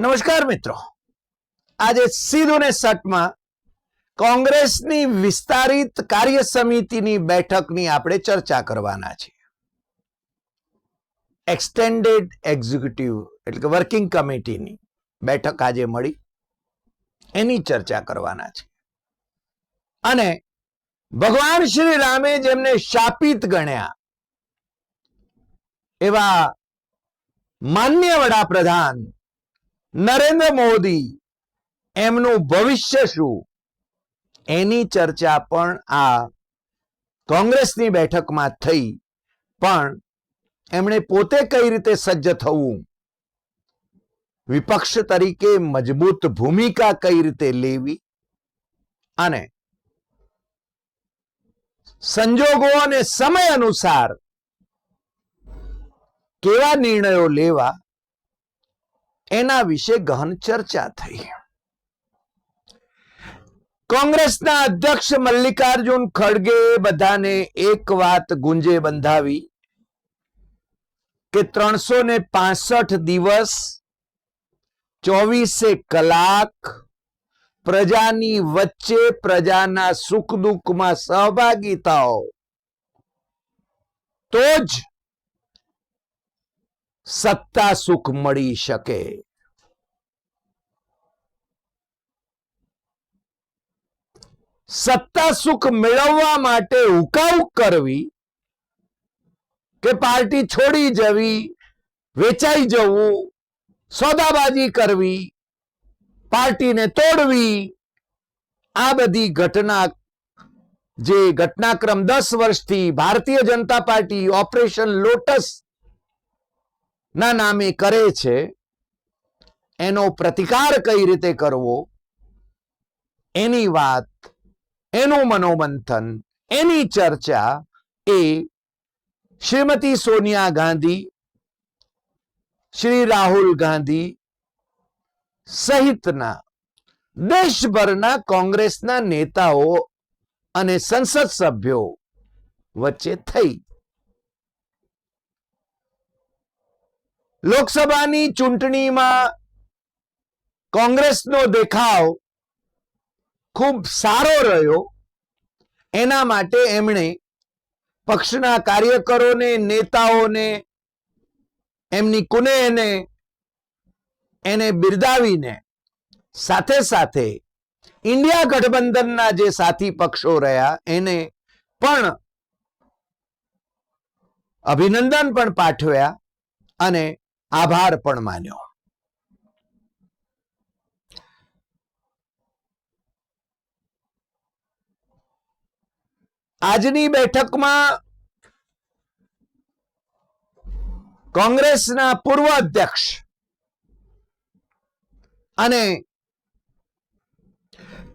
નમસ્કાર મિત્રો. આજે સીધું ને સટમાં કોંગ્રેસની વિસ્તારિત કાર્ય સમિતિની બેઠકની આપણે ચર્ચા કરવાના છીએ. એક્સટેન્ડેડ એક્ઝિક્યુટિવ એટલે કે વર્કિંગ કમિટીની બેઠક આજે મળી. એની ચર્ચા કરવાના છે અને ભગવાન શ્રી રામે જેમને શાપિત ગણ્યા એવા માન્ય વડાપ્રધાન નરેન્દ્ર મોદી એમનું ભવિષ્ય શું? એની ચર્ચા પણ આ કોંગ્રેસની બેઠકમાં થઈ. પણ એમણે પોતે કઈ રીતે સજ્જ થવું? વિપક્ષ તરીકે મજબૂત ભૂમિકા કઈ રીતે લેવી? અને સંજોગો અને સમય અનુસાર કેવા નિર્ણયો લેવા? એના વિશે ગહન ચર્ચા થઈ. કોંગ્રેસના અધ્યક્ષ મલ્લિકાર્જુન ખડગે બધાને એક વાત ગુંજે બંધાવી કે ત્રણસો ને પાસઠ દિવસ, ચોવીસે કલાક પ્રજાની વચ્ચે પ્રજાના સુખ દુઃખમાં સહભાગી થાઓ. તો જ સત્તા સુખ મળી શકે. સત્તા સુખ મેળવવા માટે ઉકાઉ કરવી કે પાર્ટી છોડી જવી, વેચાઈ જવું, સોદાબાજી કરવી, પાર્ટીને તોડવી, આ બધી ઘટના જે ઘટનાક્રમ દસ વર્ષથી Bharatiya Janata party operation lotus ના નામે કરે છે. એનો પ્રતિકાર કઈ રીતે કરવો? એની વાત, એનું મનોમંથન, એની ચર્ચા એ શ્રીમતી સોનિયા ગાંધી, શ્રી રાહુલ ગાંધી સહિતના દેશભરના કોંગ્રેસના નેતાઓ અને સંસદ સભ્યો વચ્ચે થઈ. લોકસભાની ચૂંટણીમાં કોંગ્રેસનો દેખાવ ખૂબ સારો રહ્યો. એના માટે એમણે પક્ષના કાર્યકરોને, નેતાઓને, એમની કુનેહને એને બિરદાવીને સાથે સાથે ઇન્ડિયા ગઠબંધનના જે સાથી પક્ષો રહ્યા, એને પણ અભિનંદન પણ પાઠવ્યા અને આભાર પણ માન્યો. આજની બેઠકમાં કોંગ્રેસના પૂર્વ અધ્યક્ષ અને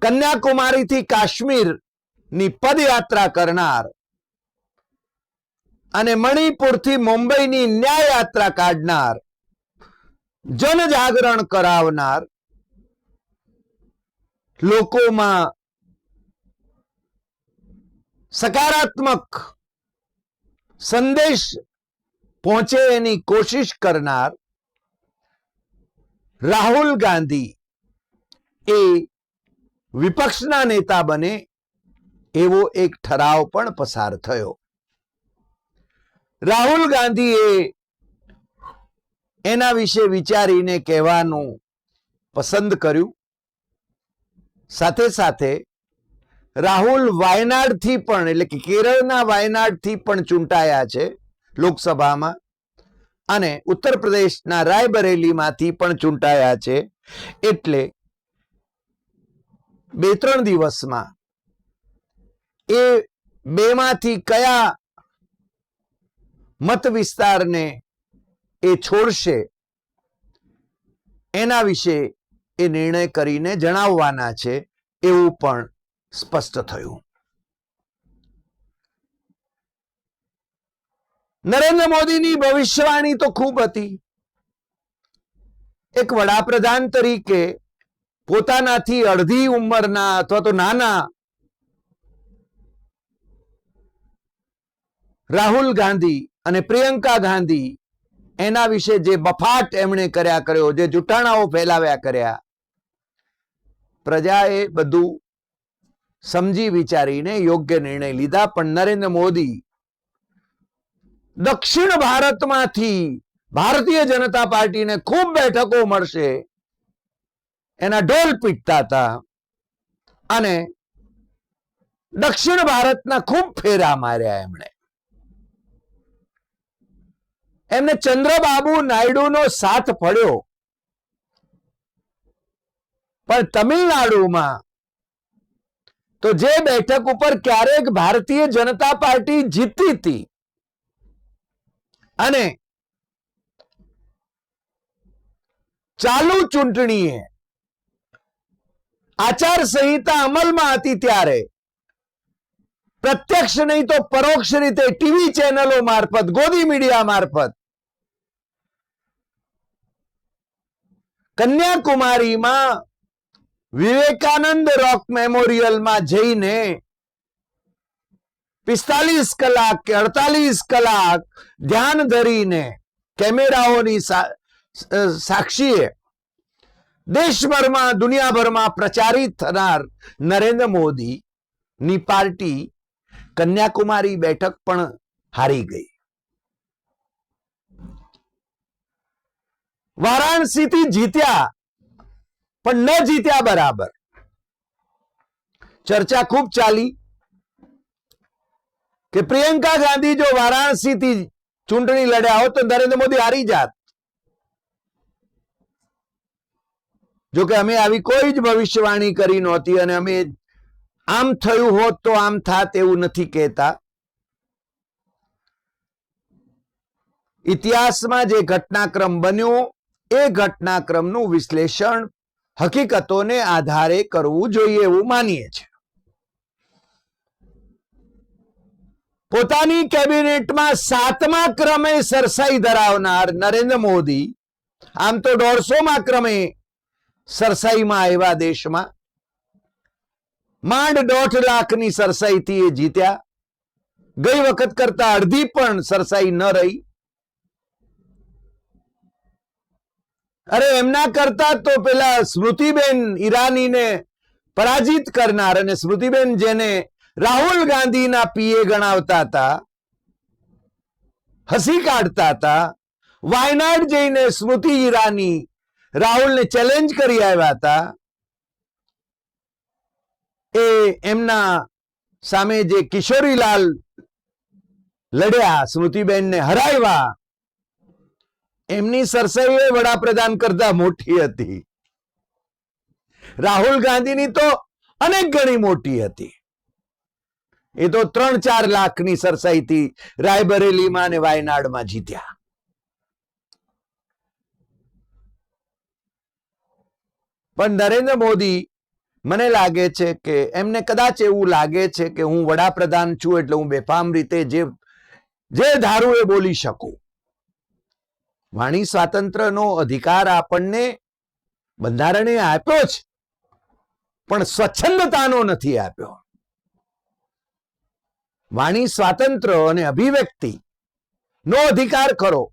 કન્યાકુમારીથી કાશ્મીરની પદયાત્રા કરનાર અને મણિપુરથી મુંબઈની ન્યાય યાત્રા કાઢનાર જનજાગરણ કરાવનાર લોકોમાં સકારાત્મક સંદેશ પહોંચે એની કોશિશ કરનાર રાહુલ ગાંધી એ વિપક્ષના નેતા બને એવો એક ઠરાવ પણ પસાર થયો. રાહુલ ગાંધીએ એના વિશે વિચારીને કહેવાનું પસંદ કર્યું. સાથે સાથે રાહુલ વાયનાડથી પણ, એટલે કે કેરળના વાયનાડથી પણ ચૂંટાયા છે લોકસભામાં અને ઉત્તર પ્રદેશના રાયબરેલીમાંથી પણ ચૂંટાયા છે. એટલે બે ત્રણ દિવસમાં એ બેમાંથી કયા મત વિસ્તારને એ છોડશે. એના વિશે એ નિર્ણય કરીને જણાવવાના છે એવું પણ સ્પષ્ટ થયું. નરેન્દ્ર મોદીની ભવિષ્યવાણી તો ખૂબ હતી. એક વડાપ્રધાન તરીકે પોતાનાથી અડધી ઉંમરના અથવા તો નાના રાહુલ ગાંધી અને પ્રિયંકા ગાંધી એના વિશે જે બફાટ એમણે કર્યા કર્યો, જે જુઠ્ઠાણાઓ ફેલાવ્યા કર્યા, પ્રજાએ બધું સમજી વિચારીને યોગ્ય નિર્ણય લીધા. પણ નરેન્દ્ર મોદી દક્ષિણ ભારતમાંથી ભારતીય જનતા પાર્ટીને ખૂબ બેઠકો મળશે, એના ઢોલ પીટતા હતા અને દક્ષિણ ભારતના ખૂબ ફેરા માર્યા એમણે. એમને ચંદ્રબાબુ નાયડુનો સાથ પડ્યો. પણ તમિલનાડુમાં તો જે બેઠક ઉપર ક્યારેક ભારતીય જનતા પાર્ટી જીતી હતી અને ચાલુ ચૂંટણીએ આચાર સંહિતા અમલમાં હતી ત્યારે. પ્રત્યક્ષ નહીં તો પરોક્ષ રીતે ટીવી ચેનલો મારફત, ગોદી મીડિયા મારફત કન્યાકુમારીમાં વિવેકાનંદ રોક મેમોરિયલમાં જઈને પિસ્તાલીસ કલાક કે અડતાલીસ કલાક ધ્યાન ધરીને કેમેરાઓની સાક્ષીએ દેશભરમાં દુનિયાભરમાં પ્રચારિત થનાર નરેન્દ્ર મોદી ની પાર્ટી કન્યાકુમારી બેઠક પણ હારી ગઈ. વારાણસીથી જીત્યા, પણ ન જીત્યા બરાબર. ચર્ચા ખૂબ ચાલી કે પ્રિયંકા ગાંધી જો વારાણસીથી ચૂંટણી લડ્યા હોત તો નરેન્દ્ર મોદી હારી જાત. જો અમે આવી કોઈ જ ભવિષ્યવાણી કરી નહોતી અને અમે આમ થયું હોત તો આમ થાત એવું નથી કહેતા. ઇતિહાસમાં જે ઘટનાક્રમ બન્યો એ ઘટનાક્રમનું વિશ્લેષણ હકીકતોને આધારે કરવું જોઈએ એવું માનીએ છીએ. પોતાની કેબિનેટમાં સાતમા ક્રમે સરસાઈ ધરાવનાર નરેન્દ્ર મોદી, આમ તો દોઢસોમાં ક્રમે સરસાઈમાં આવ્યા દેશમાં, માંડ દોઢ લાખની સરસાઈથી એ જીત્યા. ગઈ વખત કરતા અડધી પણ સરસાઈ ન રહી. અરે એમના કરતા તો પેલા સ્મૃતિબેન ઈરાનીને પરાજિત કરનાર અને સ્મૃતિબેન જેને રાહુલ ગાંધીના પીએ ગણાવતા હતા, હસી કાઢતા હતા, વાયનાડ જઈને સ્મૃતિ ઈરાની રાહુલને ચેલેન્જ કરી આવ્યા હતા, એ એમના સામે જે કિશોરીલાલ લડ્યા, સ્મૃતિબેનને હરાવ્યા એમની સરસાઈ વડાપ્રધાન કરતા મોટી હતી. રાહુલ ગાંધીની તો અનેક ગણી મોટી હતી. એ તો ત્રણ ચાર લાખની સરસાઈથી રાયબરેલીમાં અને વાયનાડમાં જીત્યા. પણ નરેન્દ્ર મોદી મને લાગે છે કે એમને કદાચ એવું લાગે છે કે હું વડાપ્રધાન છું એટલે હું બેફામ રીતે જે જે ધારું એ બોલી શકું. વાણી સ્વાતંત્રનો અધિકાર આપણને બંધારણે આપ્યો છે પણ સ્વચ્છંદતાનો નથી આપ્યો. વાણી સ્વાતંત્ર અને અભિવ્યક્તિ નો અધિકાર કરો,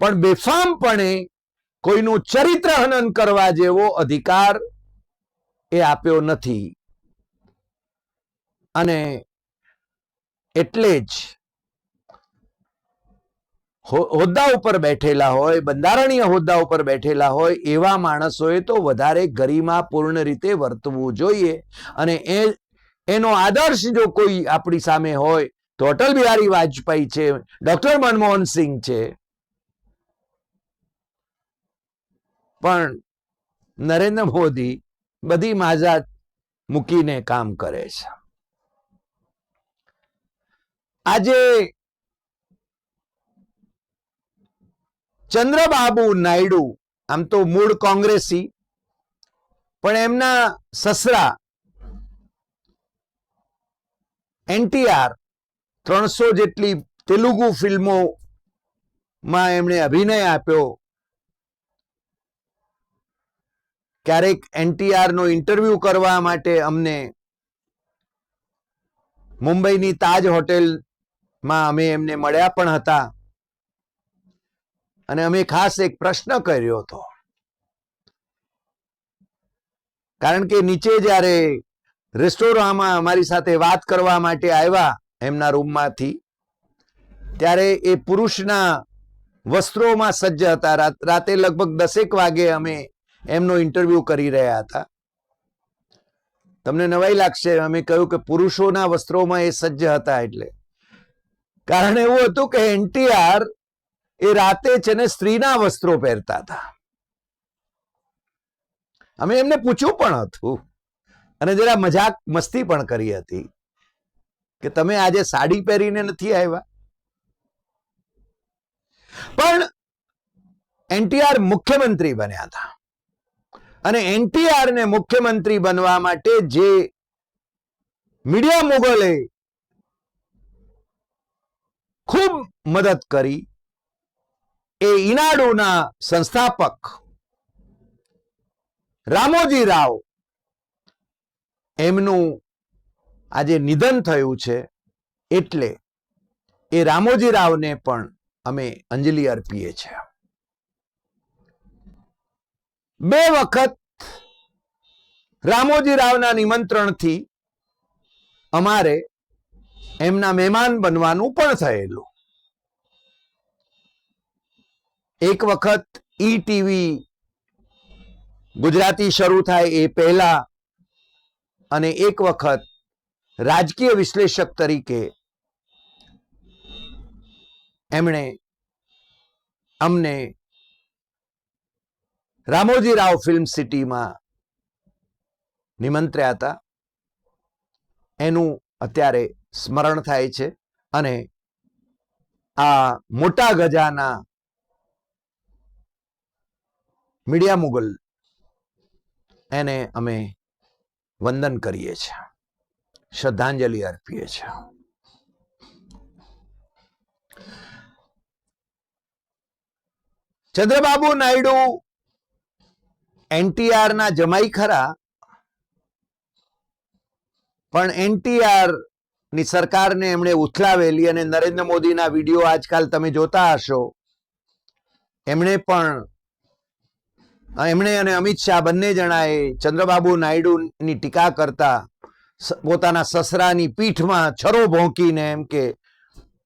પણ બેફામપણે કોઈનું ચરિત્ર હનન કરવા જેવો અધિકાર એ આપ્યો નથી. અને એટલે જ હોદ્દા ઉપર બેઠેલા હોય, બંધારણીય હોદ્દા ઉપર બેઠેલા હોય, એવા માણસોએ તો વધારે ગરિમાપૂર્ણ રીતે વર્તવું જોઈએ. અને એ, એનો આદર્શ જો કોઈ આપણી સામે હોય, તો અટલ બિહારી વાજપેયી છે, ડોક્ટર મનમોહન સિંહ છે. પણ નરેન્દ્ર મોદી બધી માજા મૂકીને કામ કરે છે. આજે ચંદ્રબાબુ નાયડુ, આમ તો મૂળ કોંગ્રેસી, પણ એમના સસરા એનટીઆર ત્રણસો જેટલી તેલુગુ ફિલ્મોમાં એમણે અભિનય આપ્યો. ક્યારેક એનટીઆર નો ઇન્ટરવ્યુ કરવા માટે અમને મુંબઈની તાજ હોટેલમાં અમે એમને મળ્યા પણ હતા. અને અમે ખાસ એક પ્રશ્ન કર્યો હતો. કારણ કે નીચે જ્યારે રેસ્ટોરાંમાં અમારી સાથે વાત કરવા માટે આવ્યા એમના રૂમમાંથી, ત્યારે એ પુરુષના વસ્ત્રોમાં સજ્જ હતા. રાત- લગભગ દસેક વાગે અમે એમનો ઇન્ટરવ્યુ કરી રહ્યા હતા. તમને નવાઈ લાગશે, અમે કહ્યું કે પુરુષોના વસ્ત્રોમાં એ સજ્જ હતા એટલે. કારણ એવું હતું કે એનટીઆર એ રાતે છે ને સ્ત્રીના વસ્ત્રો પહેરતા હતા. અમે એમને પૂછ્યું પણ હતું. અને જરા મજાક મસ્તી પણ કરી હતી કે તમે આજે સાડી પહેરીને નથી આવ્યા? પણ એનટીઆર મુખ્યમંત્રી બન્યા હતા. અને એનટીઆર ને મુખ્યમંત્રી બનવા માટે જે મીડિયા મુગલે ખૂબ મદદ કરી એ ઈનાડુના સંસ્થાપક રામોજી રાવ એમનું આજે નિધન થયું છે એટલે એ રામોજી રાવને પણ અમે અંજલિ અર્પીએ છીએ. બે વખત રામોજી રાવના નિમંત્રણથી અમારે એમના મહેમાન બનવાનું પણ થયેલું. એક વખત ઈ ટીવી ગુજરાતી શરૂ થાય એ પહેલા અને એક વખત રાજકીય વિશ્લેષક તરીકે એમણે અમને રામોજી રાવ ફિલ્મ સિટીમાં નિમંત્ર્યા હતા. એનું અત્યારે સ્મરણ થાય છે અને આ મોટા ગજાના મીડિયા મુગલ. એને અમે વંદન કરીએ છીએ. શ્રદ્ધાંજલિ અર્પીએ છીએ. ચંદ્રબાબુ નાયડુ એનટીઆર ના જમાઈ ખરા. પણ એનટીઆરની સરકારને એમણે ઉથલાવેલી અને નરેન્દ્ર મોદીના વીડિયો આજકાલ તમે જોતા હશો. એમણે પણ એમણે અને અમિત શાહ બંને જણાએ ચંદ્રબાબુ નાયડુની ટીકા કરતા પોતાના સસરાની પીઠમાં છરો ભોંકીને એમ કે,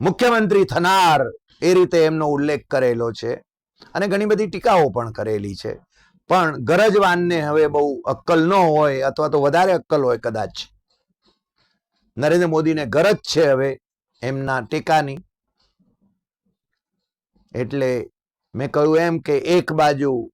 મુખ્યમંત્રી થનાર એ રીતે એમનો ઉલ્લેખ કરેલો છે. અને ઘણી બધી ટીકાઓ પણ કરેલી છે. પણ ગરજવાનને હવે બહુ અક્કલ ન હોય અથવા તો વધારે અક્કલ હોય કદાચ. નરેન્દ્ર મોદીને ગરજ છે હવે એમના ટેકાની. એટલે મેં કહ્યું એમ કે એક બાજુ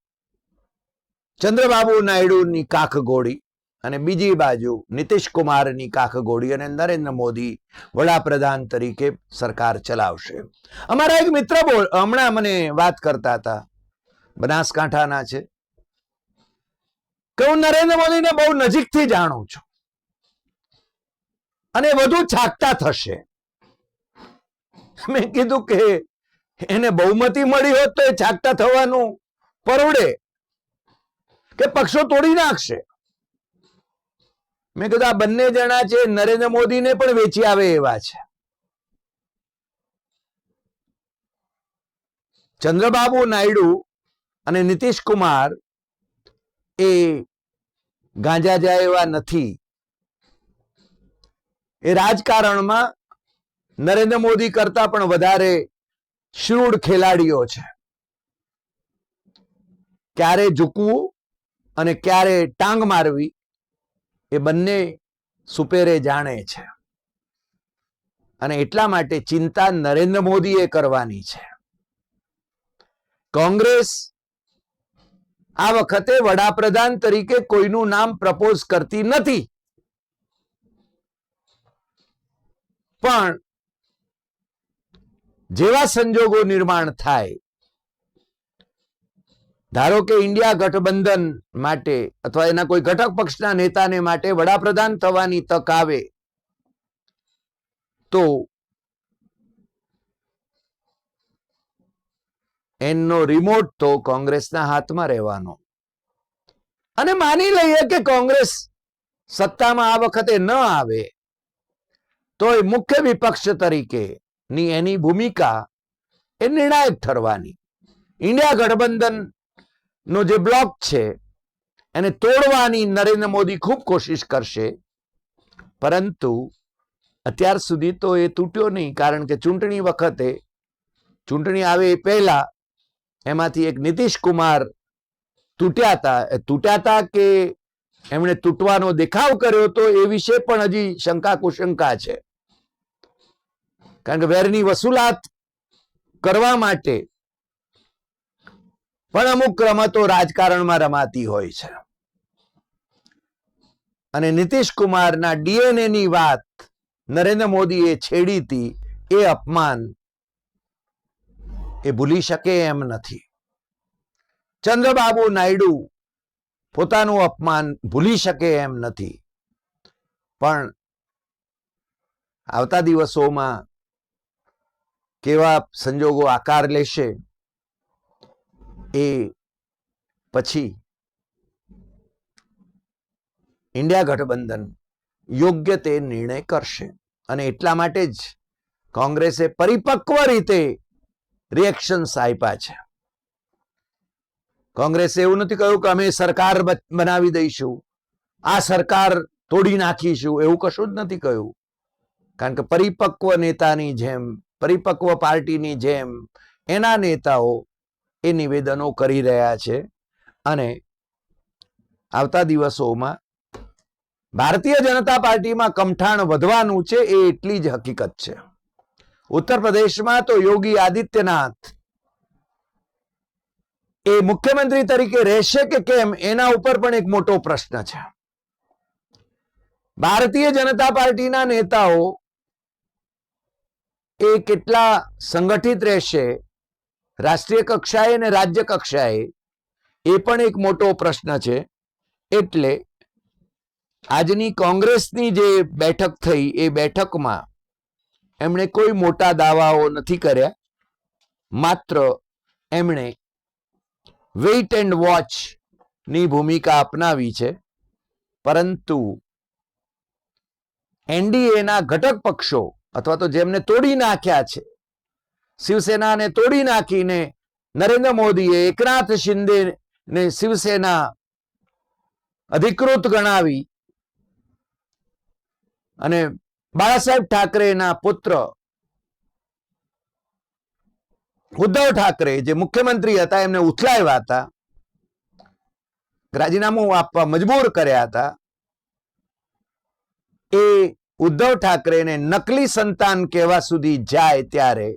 ચંદ્રબાબુ નાયડુની કાખ ગોળી અને બીજી બાજુ નીતિશ કુમારની કાખ ગોળી અને નરેન્દ્ર મોદી વડાપ્રધાન તરીકે સરકાર ચલાવશે. અમારા એક મિત્ર બોલ હમણાં મને વાત કરતા હતા. બનાસકાંઠાના છે. કે હું નરેન્દ્ર મોદીને બહુ નજીકથી જાણું છું. અને વધુ છાકતા થશે. મેં કીધું કે એને બહુમતી મળી હોત તો એ છાકતા થવાનું પરવડે કે પક્ષો તોડી નાખશે. મેં કીધું, આ બંને જણા છે, નરેન્દ્ર મોદીને પણ વેચી આવે એવા છે. ચંદ્રબાબુ નાયડુ અને નીતિશ કુમાર એ ગાંજા જાય એવા નથી. એ રાજકારણમાં નરેન્દ્ર મોદી કરતા પણ વધારે શ્રૂડ ખેલાડીઓ છે. ક્યારે ઝૂકવું? અને ક્યારે ટાંગ મારવી એ બંને સુપેરે જાણે છે. અને એટલા માટે ચિંતા નરેન્દ્ર મોદીએ કરવાની છે. કોંગ્રેસ આ વખતે વડાપ્રધાન તરીકે કોઈનું નામ પ્રપોઝ કરતી નથી. પણ જેવા સંજોગો નિર્માણ થાય ધારો કે ઇન્ડિયા ગઠબંધન માટે અથવા એના કોઈ ઘટક પક્ષના નેતાને માટે વડાપ્રધાન થવાની તક આવે, તો એનો રિમોટ તો કોંગ્રેસના હાથમાં રહેવાનો. અને માની લઈએ કે કોંગ્રેસ સત્તામાં આ વખતે ન આવે તો એ મુખ્ય વિપક્ષ તરીકે ની એની ભૂમિકા એ નિર્ણાયક ઠરવાની. ઇન્ડિયા ગઠબંધન નો જે બ્લોક છે, એને તોડવાની નરેન્દ્ર મોદી ખૂબ કોશિશ કરશે. પરંતુ અત્યાર સુધી તો એ તૂટ્યો નહીં, કારણ કે ચૂંટણી વખતે, ચૂંટણી આવે એ પહેલા, એમાંથી એક નીતિશ કુમાર તૂટ્યા હતા. તૂટ્યા હતા કે એમણે તૂટવાનો દેખાવ કર્યો હતો એ વિશે પણ હજી શંકા કુશંકા છે. કારણ કે વેરની વસૂલાત કરવા માટે પણ અમુક રમતો રાજકારણમાં રમાતી હોય છે. અને નીતિશ કુમારના ડીએનએ ની વાત નરેન્દ્ર મોદીએ છેડી હતી એ અપમાન એ ભૂલી શકે એમ નથી. ચંદ્રબાબુ નાયડુ પોતાનું અપમાન ભૂલી શકે એમ નથી. પણ આવતા દિવસોમાં કેવા સંજોગો આકાર લેશે એ પછી ઇન્ડિયા ગઠબંધન યોગ્ય તે નિર્ણય કરશે. અને એટલા માટે જ કોંગ્રેસે પરિપક્વ રીતે રિએક્શન્સ આપ્યા છે. કોંગ્રેસે એવું નથી કહ્યું કે અમે સરકાર બનાવી દઈશું. આ સરકાર તોડી નાખીશું. એવું કશું જ નથી કહ્યું. કારણ કે પરિપક્વ નેતાની જેમ, પરિપક્વ પાર્ટીની જેમ એના નેતાઓ એ નિવેદનો કરી રહ્યા છે અને આવતા દિવસોમાં ભારતીય જનતા પાર્ટીમાં કમઠાણ વધવાનું છે એ એટલી જ હકીકત છે. ઉત્તર પ્રદેશમાં તો યોગી આદિત્યનાથ એ મુખ્યમંત્રી તરીકે રહેશે કે કેમ એના ઉપર પણ એક મોટો પ્રશ્ન છે. ભારતીય જનતા પાર્ટીના નેતાઓ એ કેટલા સંગઠિત રહેશે રાષ્ટ્રીય કક્ષાએ અને રાજ્ય કક્ષાએ એ પણ એક મોટો પ્રશ્ન છે. એટલે આજની કોંગ્રેસની જે બેઠક થઈ, એ બેઠકમાં એમણે કોઈ મોટા દાવાઓ નથી કર્યા. માત્ર એમણે વેઇટ એન્ડ વોચની ભૂમિકા અપનાવી છે. પરંતુ એનડીએના ઘટક પક્ષો અથવા તો જેમને તોડી નાખ્યા છે શિવસેનાને તોડી નાખીને નરેન્દ્ર મોદીએ એકનાથ શિંદે ને શિવસેના અધિકૃત ગણાવી અને બાળાસાહેબ ઠાકરેના પુત્ર ઉદ્ધવ ઠાકરે જે મુખ્યમંત્રી હતા, એમને ઉથલાવ્યા હતા, રાજીનામું આપવા મજબૂર કર્યા હતા, એ ઉદ્ધવ ઠાકરેને નકલી સંતાન કહેવા સુધી જાય ત્યારે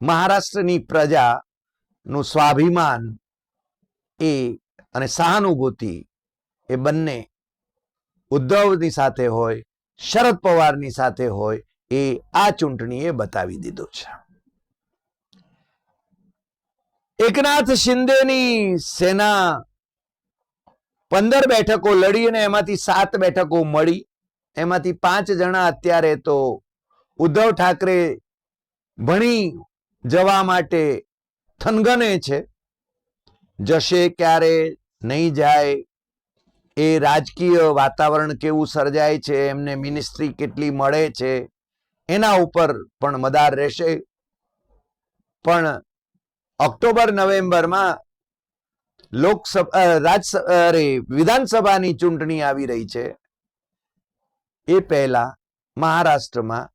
મહારાષ્ટ્રની પ્રજાનું સ્વાભિમાન એ અને સહાનુભૂતિ એ બંને ઉદ્ધવની સાથે હોય, શરદ પવારની સાથે હોય, એ આ ચૂંટણીએ બતાવી દીધું છે. એકનાથ શિંદેની સેના પંદર બેઠકો લડી અને એમાંથી સાત બેઠકો મળી. એમાંથી પાંચ જણા અત્યારે તો ઉદ્ધવ ઠાકરે ભણી જવા માટે થનગને છે. જશે ક્યારે નહીં જાય એ રાજકીય વાતાવરણ કેવું સર્જાય છે, એમને મિનિસ્ટ્રી કેટલી મળે છે, એના ઉપર પણ મદાર રહેશે. પણ ઓક્ટોબર, નવેમ્બરમાં લોકસભા રાજ્ય અરે, વિધાનસભાની ચૂંટણી આવી રહી છે. એ પહેલા મહારાષ્ટ્રમાં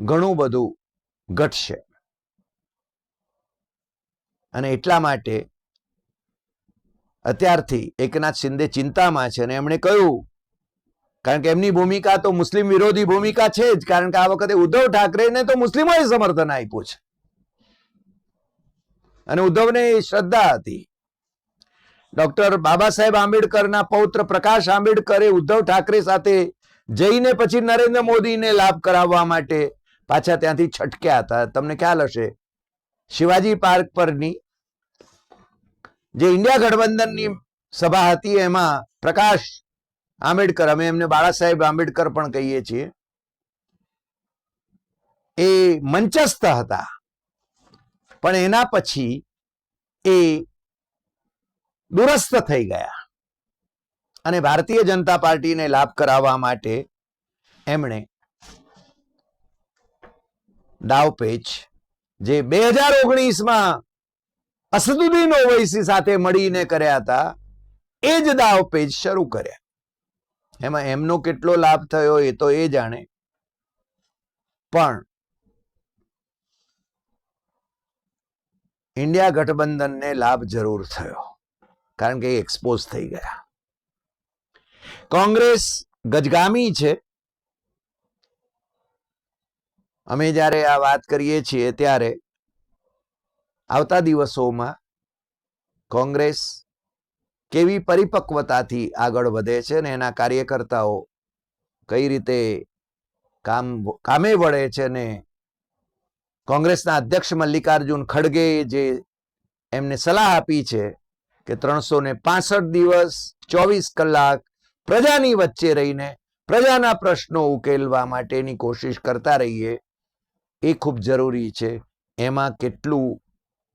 ઘણું બધું ઘટશે. અને એટલા માટે અત્યારથી એકનાથ શિંદે ચિંતામાં છે અને એમણે કહ્યું, કારણ કે એમની ભૂમિકા તો મુસ્લિમ વિરોધી ભૂમિકા છે જ, કારણ કે આ વખતે ઉદ્ધવ ઠાકરેને તો મુસ્લિમોએ સમર્થન આપ્યું છે. અને ઉદ્ધવને શ્રદ્ધા હતી. ડોક્ટર બાબા સાહેબ આંબેડકરના પૌત્ર પ્રકાશ આંબેડકરે ઉદ્ધવ ઠાકરે સાથે જઈને પછી નરેન્દ્ર મોદીને લાભ કરાવવા માટે પાછા ત્યાંથી છટક્યા હતા. તમને ખ્યાલ હશે શિવાજી પાર્ક પરની જે ઇન્ડિયા ગઠબંધનની સભા હતી, એમાં પ્રકાશ આંબેડકર, અમે એમને બાળા સાહેબ આંબેડકર પણ કહીએ છીએ, એ મંચસ્થ હતા. પણ એના પછી એ દુરસ્ત થઈ ગયા અને ભારતીય જનતા પાર્ટીને લાભ કરાવવા માટે એમણે દાવપેચ જે બે હજાર ઓગણીસમાં અસદુદ્દીન ઓવૈસી સાથે મળીને કર્યા હતા, એ જ દાવ પેજ શરૂ કર્યા. એમાં એમનો કેટલો લાભ થયો એ તો એ જાણે. પણ ઇન્ડિયા ગઠબંધનને લાભ જરૂર થયો, કારણ કે એ એક્સપોઝ થઈ ગયા. કોંગ્રેસ ગજગામી છે. અમે જ્યારે આ વાત કરીએ છીએ ત્યારે આવતા દિવસોમાં કોંગ્રેસ કેવી પરિપક્વતાથી આગળ વધે છે ને એના કાર્યકર્તાઓ કઈ રીતે કામ કામે વળે છે ને કોંગ્રેસના અધ્યક્ષ મલ્લિકાર્જુન ખડગે જે એમને સલાહ આપી છે કે ત્રણસો ને પાસઠ દિવસ ચોવીસ કલાક પ્રજાની વચ્ચે રહીને પ્રજાના પ્રશ્નો ઉકેલવા માટેની કોશિશ કરતા રહીએ એ ખૂબ જરૂરી છે. એમાં કેટલું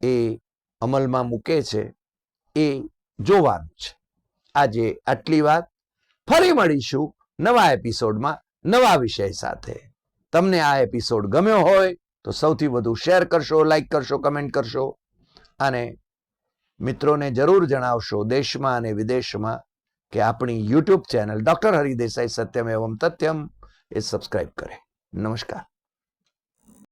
એ અમલમાં મૂકે છે એ જોવાનું છે. આજે આટલી વાત. ફરી મળીશું નવા એપિસોડમાં નવા વિષય સાથે. તમને આ એપિસોડ ગમ્યો હોય તો સૌથી વધુ શેર કરશો, લાઈક કરશો, કમેન્ટ કરશો અને મિત્રોને જરૂર જણાવશો દેશમાં અને વિદેશમાં કે આપણી યુટ્યુબ ચેનલ ડૉક્ટર હરિદેસાઈ સત્યમ એવમ તથ્યમ એ સબસ્ક્રાઈબ કરે. નમસ્કાર.